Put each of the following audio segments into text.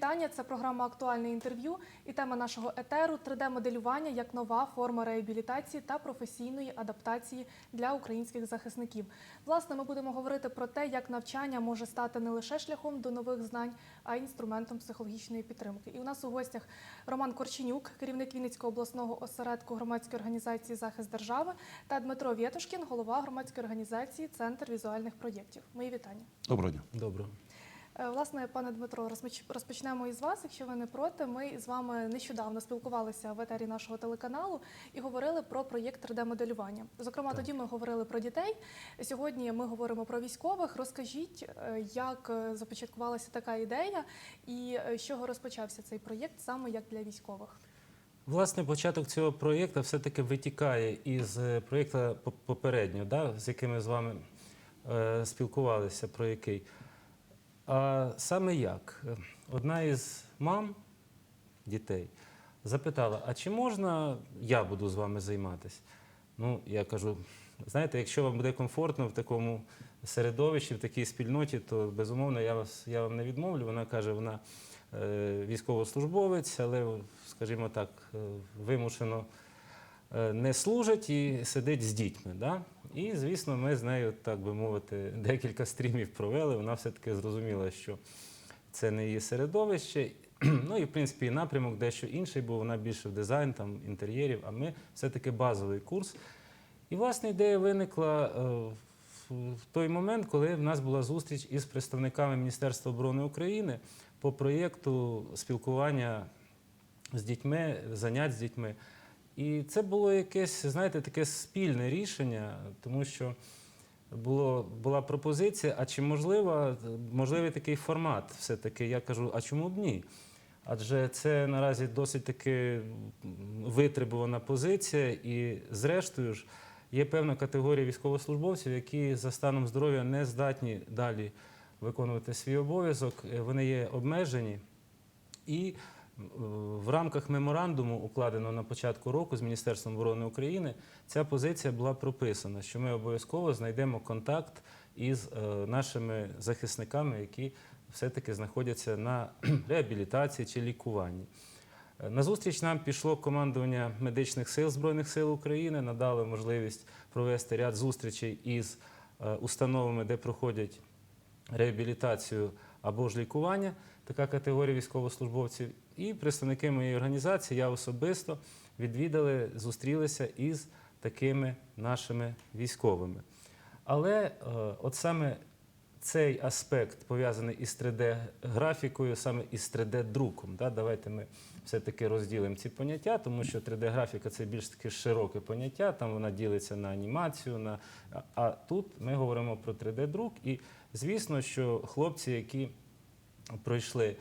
вітання. Це програма Актуальне інтерв'ю і тема нашого етеру 3D-моделювання як нова форма реабілітації та професійної адаптації для українських захисників. Власне, ми будемо говорити про те, як навчання може стати не лише шляхом до нових знань, а й інструментом психологічної підтримки. І у нас у гостях Роман Корченюк, керівник Вінницького обласного осередку громадської організації Захист держави, та Дмитро Вєтушкін, голова громадської організації Центр візуальних проєктів. Мої вітання. Доброго дня. Добре. Е, Власне, пане Дмитро, розпоч- розпочнемо із вас. Якщо ви не проти, ми з вами нещодавно спілкувалися в етері нашого телеканалу і говорили про проєкт 3D-моделювання. Зокрема, Так. тоді ми говорили про дітей. Сьогодні ми говоримо про військових. Розкажіть, е, як започаткувалася така ідея і е, з чого розпочався цей проєкт саме як для військових? Власне, початок цього проєкту все-таки витікає із проєкту поп- попереднього, да, з яким ми з вами е, спілкувалися, про який. А саме як? Одна із мам дітей запитала: а чи можна я буду з вами займатися? Ну, я кажу, знаєте, якщо вам буде комфортно в такому середовищі, в такій спільноті, то безумовно я, вас, я вам не відмовлю. Вона каже, вона е, військовослужбовець, але, скажімо так, е, вимушено е, не служить і сидить з дітьми. Да? І, звісно, ми з нею, так би мовити, декілька стрімів провели. Вона все-таки зрозуміла, що це не її середовище. Ну і в принципі і напрямок дещо інший, бо вона більше в дизайн, там інтер'єрів, а ми все-таки базовий курс. І власне ідея виникла е, в- в той момент, коли в нас була зустріч із представниками Міністерства оборони України по проєкту спілкування з дітьми, занять з дітьми. І це було якесь, знаєте, таке спільне рішення, тому що було, була пропозиція, а чи можливо, можливий такий формат все-таки? Я кажу, а чому б ні? Адже це наразі досить таки витребувана позиція, і зрештою ж є певна категорія військовослужбовців, які за станом здоров'я не здатні далі виконувати свій обов'язок. Е, Вони є обмежені. І в рамках меморандуму, укладеного на початку року з Міністерством оборони України, ця позиція була прописана, що ми обов'язково знайдемо контакт із е, нашими захисниками, які все-таки знаходяться на реабілітації чи лікуванні. Е, На зустріч нам пішло командування медичних сил Збройних сил України, надали можливість провести ряд зустрічей із е, установами, де проходять реабілітацію або ж лікування, така категорія військовослужбовців. І представники моєї організації, я особисто відвідали, зустрілися із такими нашими військовими. Але е, от саме цей аспект пов'язаний із 3D-графікою, саме із 3D-друком. Да? Давайте ми все-таки розділимо ці поняття, тому що 3D-графіка це більш таке широке поняття, там вона ділиться на анімацію. На... а- тут ми говоримо про 3D-друк. І звісно, що хлопці, які пройшли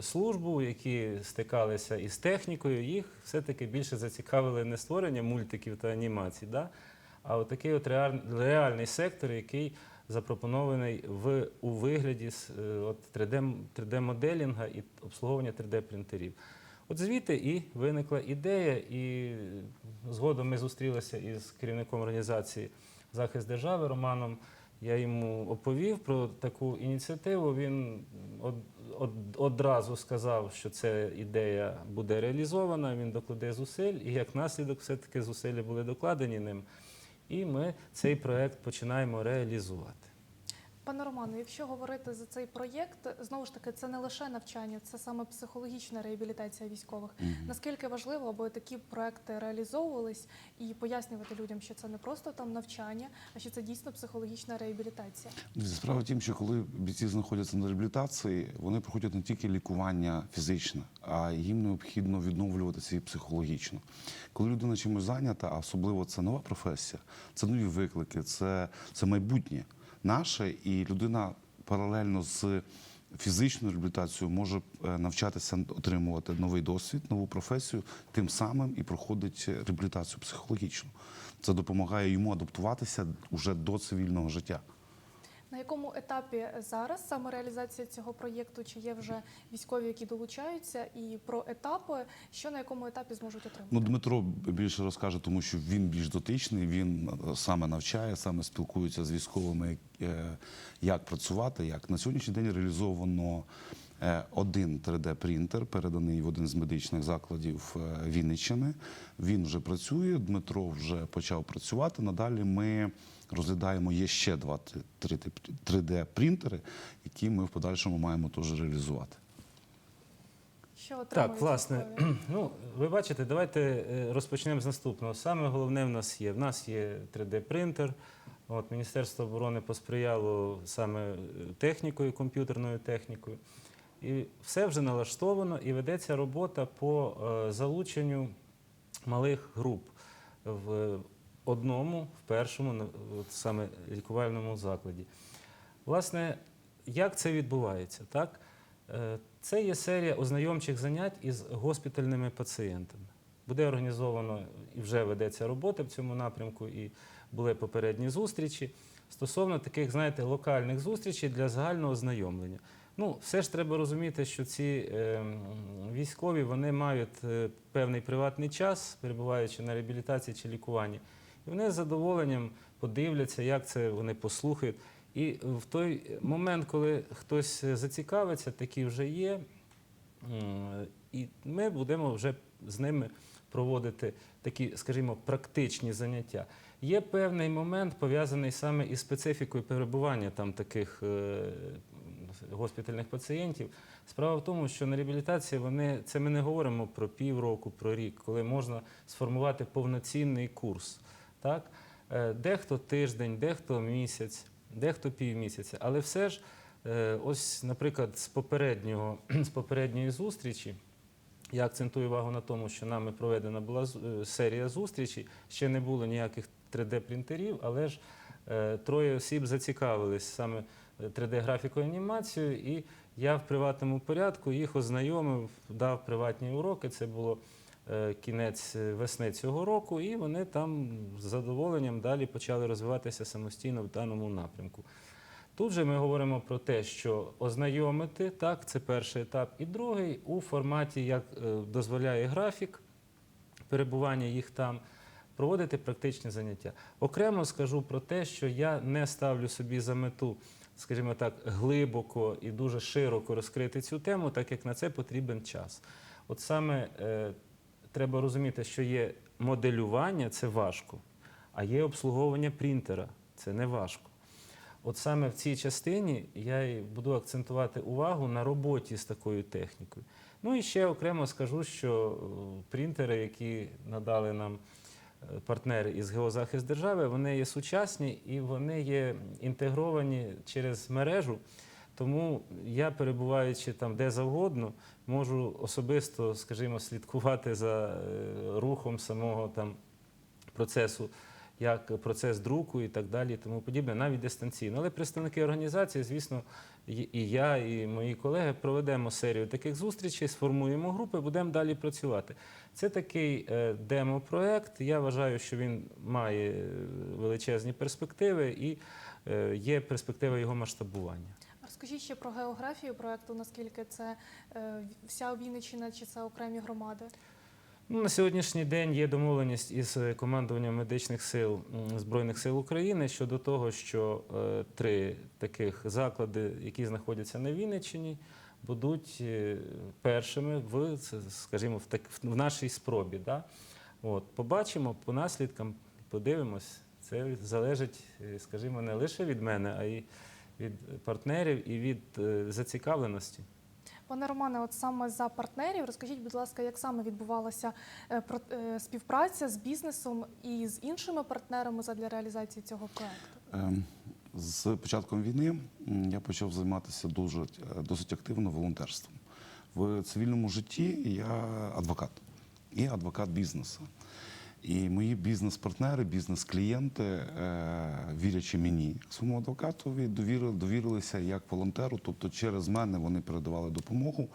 службу, які стикалися із технікою, їх все-таки більше зацікавили не створення мультиків та анімацій, да? а от такий реальний сектор, який запропонований в, у вигляді с- е, 3D, 3D-моделінга і обслуговування 3D-принтерів. От звідти і виникла ідея, і згодом ми зустрілися із керівником організації Захист держави Романом. Я йому оповів про таку ініціативу. Він одразу сказав, що ця ідея буде реалізована, він докладе зусиль, і як наслідок, все-таки зусилля були докладені ним. І ми цей проект починаємо реалізувати. Пане Романе, якщо говорити за цей проєкт, знову ж таки, це не лише навчання, це саме психологічна реабілітація військових. Наскільки важливо, аби такі проекти реалізовувались і пояснювати людям, що це не просто там навчання, а що це дійсно психологічна реабілітація. Справа в тім, що коли бійці знаходяться на реабілітації, вони проходять не тільки лікування фізичне, а їм необхідно відновлюватися і психологічно. Коли людина чимось зайнята, а особливо це нова професія, це нові виклики, це, це майбутнє наше, і людина паралельно з фізичною реабілітацією може е, навчатися отримувати новий досвід, нову професію, тим самим і проходить реабілітацію психологічну. Це допомагає йому адаптуватися уже до цивільного життя. На якому етапі зараз саме реалізація цього проєкту? Чи є вже військові, які долучаються, і про етапи, що на якому етапі зможуть отримати? Ну, Дмитро більше розкаже, тому що він більш дотичний, він е, саме навчає, саме спілкується з військовими, е, як працювати. Як на сьогоднішній день реалізовано Е, Один 3D-принтер переданий в один з медичних закладів Вінниччини. Він вже працює. Дмитро вже почав працювати. Надалі ми розглядаємо є ще два 3D-принтери, які ми в подальшому маємо теж реалізувати. Що Так, власне, ну ви бачите, давайте е, розпочнемо з наступного. Саме головне в нас є. В нас є 3D-принтер. От Міністерство оборони посприяло саме е, технікою, комп'ютерною технікою. І все вже налаштовано, і ведеться робота по е, залученню малих груп в одному, в першому от саме лікувальному закладі. Власне, як це відбувається? Так? Е, Це є серія ознайомчих занять із госпітальними пацієнтами. Буде організовано і вже ведеться робота в цьому напрямку, і були попередні зустрічі стосовно таких, знаєте, локальних зустрічей для загального ознайомлення. Ну, все ж треба розуміти, що ці е, військові вони мають е, певний приватний час, перебуваючи на реабілітації чи лікуванні. І вони з задоволенням подивляться, як це вони послухають. І в той момент, коли хтось зацікавиться, такі вже є, і ми будемо вже з ними проводити такі, скажімо, практичні заняття. Є певний момент пов'язаний саме із специфікою перебування там таких е, госпітальних пацієнтів. Справа в тому, що на реабілітації вони це ми не говоримо про півроку, про рік, коли можна сформувати повноцінний курс. Так? Е, Дехто тиждень, дехто місяць, дехто півмісяця. Але все ж, е, ось, наприклад, з попереднього з попередньої зустрічі. Я акцентую увагу на тому, що нами проведена була е, серія зустрічей. Ще не було ніяких 3D-принтерів, але ж троє осіб зацікавились саме 3D-графікою анімацією, і я в приватному порядку їх ознайомив, дав приватні уроки. Це було кінець е, весни цього року, і вони там з задоволенням далі почали розвиватися самостійно в даному напрямку. Тут же ми говоримо про те, що ознайомити, так, це перший етап, і другий у форматі, як е, дозволяє графік перебування їх там, проводити практичні заняття. Окремо скажу про те, що я не ставлю собі за мету, скажімо так, глибоко і дуже широко розкрити цю тему, так як на це потрібен час. От саме е, треба розуміти, що є моделювання це важко, а є обслуговування принтера це не важко. От саме в цій частині я і буду акцентувати увагу на роботі з такою технікою. Ну і ще окремо скажу, що е, принтери, які надали нам е, партнери із Геозахист держави, вони є сучасні і вони є інтегровані через мережу. Тому я, перебуваючи там де завгодно, можу особисто, скажімо, слідкувати за е, рухом самого там процесу, як процес друку і так далі, тому подібне, навіть дистанційно. Але представники організації, звісно, і я, і мої колеги проведемо серію таких зустрічей, сформуємо групи, будемо далі працювати. Це такий е, демо-проект. Я вважаю, що він має е, величезні перспективи і є перспектива його масштабування. Розкажіть ще про географію проекту, наскільки це е, вся Вінниччина чи це окремі громади? Ну, на сьогоднішній день є домовленість із командуванням медичних сил Збройних сил України щодо того, що е, три таких заклади, які знаходяться на Вінниччині, будуть е, першими в, скажімо, в, так, в нашій спробі. Да? От, побачимо по наслідкам, подивимось. Це залежить, скажімо, не лише від мене, а й від партнерів і від е, зацікавленості. Пане Романе, от саме за партнерів, розкажіть, будь ласка, як саме відбувалася е, про- е, співпраця з бізнесом і з іншими партнерами задля реалізації цього проекту? Ем, З початком війни я почав займатися дуже досить активно волонтерством. В цивільному житті я адвокат і адвокат бізнесу. І мої бізнес-партнери, бізнес-клієнти, е, вірячи мені, своєму адвокатові, довірили, довірилися як волонтеру, тобто через мене вони передавали допомогу,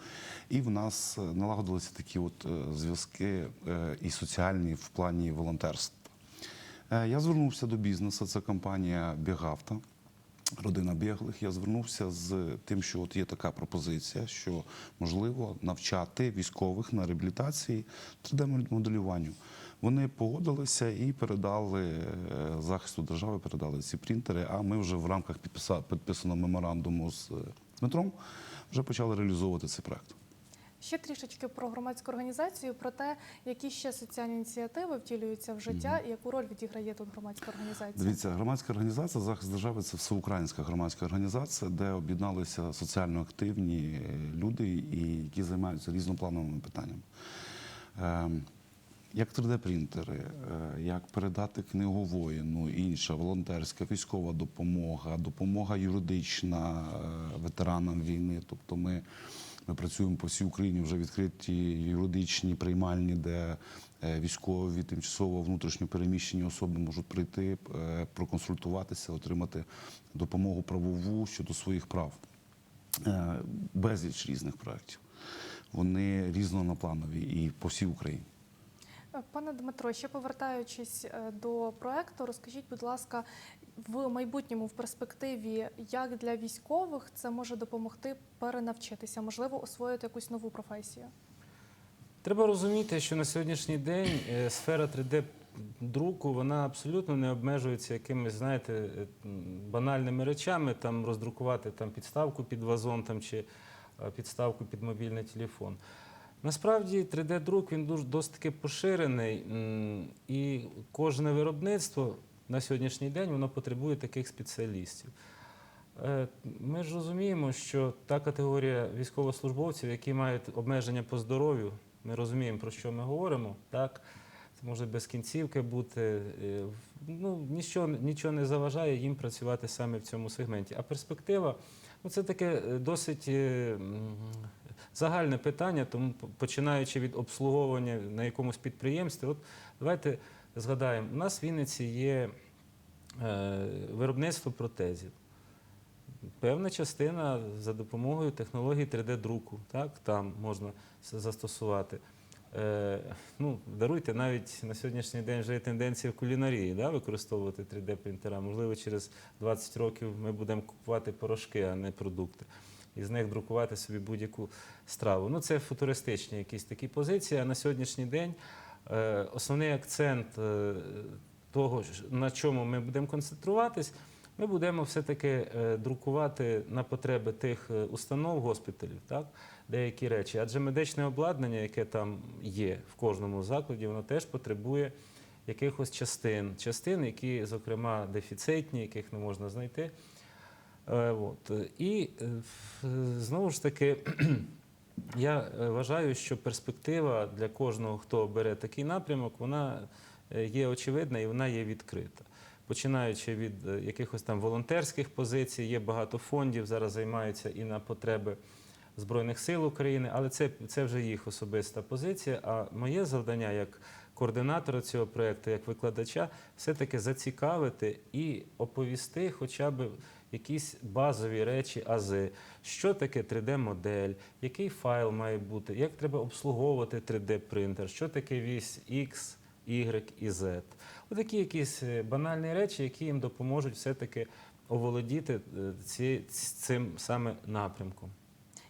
і в нас е, налагодилися такі от е, зв'язки і соціальні в плані волонтерства. Я звернувся до бізнесу, це компанія Бігавта. Родина біглих, я звернувся з тим, що от є така пропозиція, що можливо навчати військових на реабілітації 3D-моделюванню. Вони погодилися і передали е, захисту держави, передали ці принтери. А ми вже в рамках підписаного меморандуму з е, Дмитром вже почали реалізовувати цей проект. Ще трішечки про громадську організацію, про те, які ще соціальні ініціативи втілюються в життя і яку роль відіграє тут громадська організація. Дивіться, громадська організація захист держави це всеукраїнська громадська організація, де об'єдналися соціально активні е, люди, які займаються різноплановими питаннями. Як 3D-принтери, е, як передати книгу воїну, інша волонтерська, військова допомога, допомога юридична е, ветеранам війни. Тобто ми, ми працюємо по всій Україні вже відкриті юридичні приймальні, де е, військові, тимчасово внутрішньо переміщені особи можуть прийти, проконсультуватися, отримати допомогу правову щодо своїх прав. Безліч різних проєктів. Вони різнонапланові і по всій Україні. Пане Дмитро, ще повертаючись е, до проекту, розкажіть, будь ласка, в майбутньому, в перспективі, як для військових це може допомогти перенавчитися, можливо, освоїти якусь нову професію? Треба розуміти, що на сьогоднішній день е, сфера 3D-друку вона абсолютно не обмежується якимись, знаєте, е, банальними речами, там роздрукувати там, підставку під вазон там, чи підставку під мобільний телефон. Насправді 3D-друк він досить таки поширений, і кожне виробництво на сьогоднішній день воно потребує таких спеціалістів. Е, Ми ж розуміємо, що та категорія військовослужбовців, які мають обмеження по здоров'ю, ми розуміємо, про що ми говоримо. Так? Це може без кінцівки бути. е, Ну, нічого, нічого не заважає їм працювати саме в цьому сегменті. А перспектива ну, це таке е, досить загальне питання, тому починаючи від обслуговування на якомусь підприємстві, от давайте згадаємо, у нас в Вінниці є е, виробництво протезів. Певна частина за допомогою технології 3D-друку, так, там можна застосувати. Е, ну, даруйте, навіть на сьогоднішній день вже є тенденція в кулінарії да, використовувати 3D-принтера. Можливо, через 20 років ми будемо купувати порошки, а не продукти. І з них друкувати собі будь-яку страву. Ну, це футуристичні якісь такі позиції. А на сьогоднішній день е, основний акцент е, того, на чому ми будемо концентруватись, ми будемо все-таки е, друкувати на потреби тих установ, госпіталів, так, деякі речі. Адже медичне обладнання, яке там є в кожному закладі, воно теж потребує якихось частин. Частин, які, зокрема, дефіцитні, яких не можна знайти. Е, От. І е, знову ж таки, я е, вважаю, що перспектива для кожного, хто бере такий напрямок, вона є очевидна і вона є відкрита. Починаючи від якихось там волонтерських позицій, є багато фондів, зараз займаються і на потреби Збройних сил України, але це, це вже їх особиста позиція. А моє завдання як координатора цього проєкту, як викладача, все-таки зацікавити і оповісти хоча б якісь базові речі ази, що таке 3D-модель, який файл має бути, як треба обслуговувати 3D-принтер, що таке вісь X, Y і Z. Отакі якісь е, банальні речі, які їм допоможуть все-таки оволодіти е, цим саме напрямком.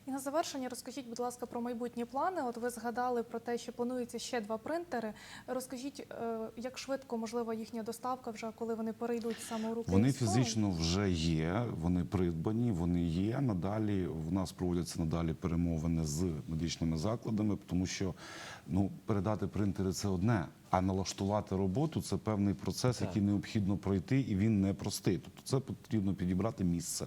І на завершення розкажіть, будь ласка, про майбутні плани. От ви згадали про те, що планується ще два принтери. Розкажіть, е, як швидко можлива їхня доставка, вже коли вони перейдуть саме у руки Вони фізично вже є, вони придбані, вони є. Надалі в нас проводяться надалі перемовини з медичними закладами, тому що ну передати принтери це одне, а налаштувати роботу це певний процес, Так. який необхідно пройти, і він не простий. Тобто, це потрібно підібрати місце.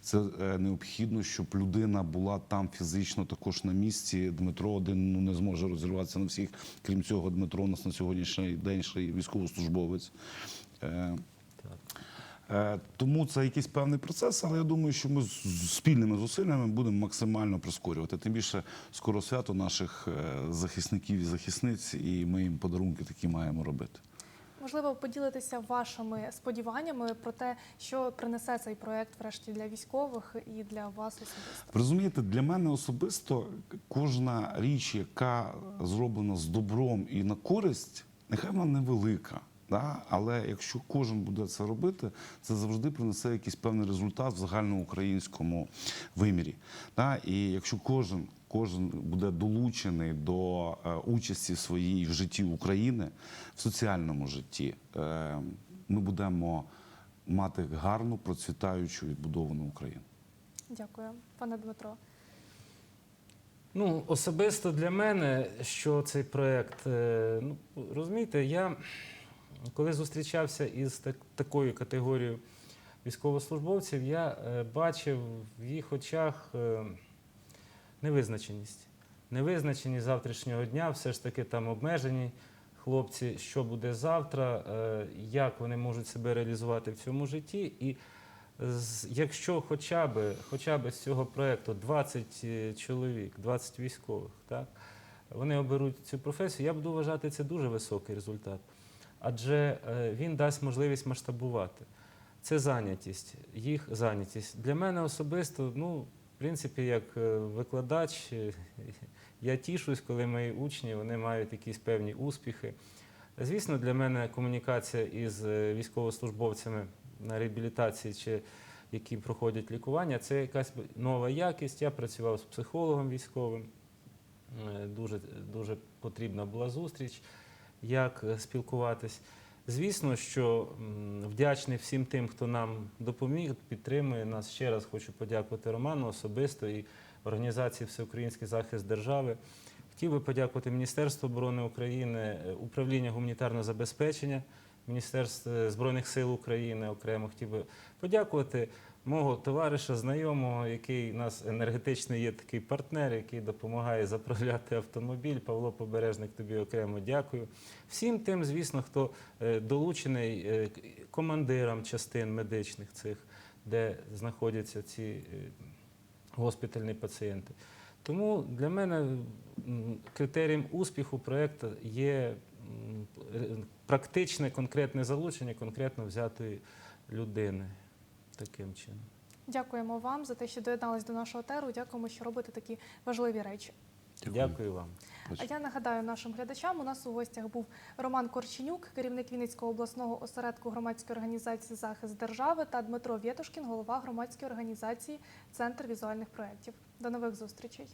Це е, необхідно, щоб людина була там фізично також на місці. Дмитро один ну не зможе розірватися на всіх. Крім цього, Дмитро у нас на сьогоднішній день ще й військовослужбовець. Е, Так. Е, Тому це якийсь певний процес, але я думаю, що ми з спільними зусиллями будемо максимально прискорювати. Тим більше скоро свято наших е, захисників і захисниць, і ми їм подарунки такі маємо робити. Можливо, поділитися вашими сподіваннями про те, що принесе цей проект врешті для військових і для вас особисто. Розумієте, для мене особисто кожна річ, яка зроблена з добром і на користь, нехай вона невелика. Да? Але якщо кожен буде це робити, це завжди принесе якийсь певний результат в загальноукраїнському вимірі. Да? І якщо кожен, кожен буде долучений до е, участі своїй в житті України, в соціальному житті, е, ми будемо мати гарну, процвітаючу відбудовану Україну. Дякую, пане Дмитро. Ну, особисто для мене, що цей проєкт, е, ну, розумієте, я коли зустрічався із так, такою категорією військовослужбовців, я е, бачив в їх очах е, невизначеність. Невизначеність завтрашнього дня, все ж таки там обмежені хлопці, що буде завтра, е, як вони можуть себе реалізувати в цьому житті. І якщо хоча б, хоча б з цього проєкту 20 е, чоловік, 20 військових, так, вони оберуть цю професію, я буду вважати це дуже високий результат. Адже е, він дасть можливість масштабувати. Це зайнятість, їх зайнятість. Для мене особисто, ну, в принципі, як е, викладач, е, я тішусь, коли мої учні вони мають якісь певні успіхи. Звісно, для мене комунікація із військовослужбовцями на реабілітації чи які проходять лікування, це якась нова якість. Я працював з психологом військовим. Дуже, дуже потрібна була зустріч, як е, спілкуватись. Звісно, що вдячний всім тим, хто нам допоміг, підтримує нас. Ще раз хочу подякувати Роману особисто і організації Всеукраїнський захист держави. Хотів би подякувати Міністерству оборони України, е, управління гуманітарного забезпечення Міністерства Збройних сил України окремо. Хотів би подякувати мого товариша, знайомого, який у нас енергетичний є такий партнер, який допомагає заправляти автомобіль. Павло Побережник, тобі окремо дякую. Всім тим, звісно, хто е, долучений е, командирам частин медичних цих, де знаходяться ці е, госпітальні пацієнти. Тому для мене критерієм успіху проєкту є практичне, конкретне залучення конкретно взятої людини. Таким чином. Дякуємо вам за те, що доєднались до нашого теру. Дякуємо, що робите такі важливі речі. Дякую вам. А я нагадаю нашим глядачам, у нас у гостях був Роман Корченюк, керівник Вінницького обласного осередку громадської організації Захист держави та Дмитро Вєтушкін, голова громадської організації Центр візуальних проєктів. До нових зустрічей.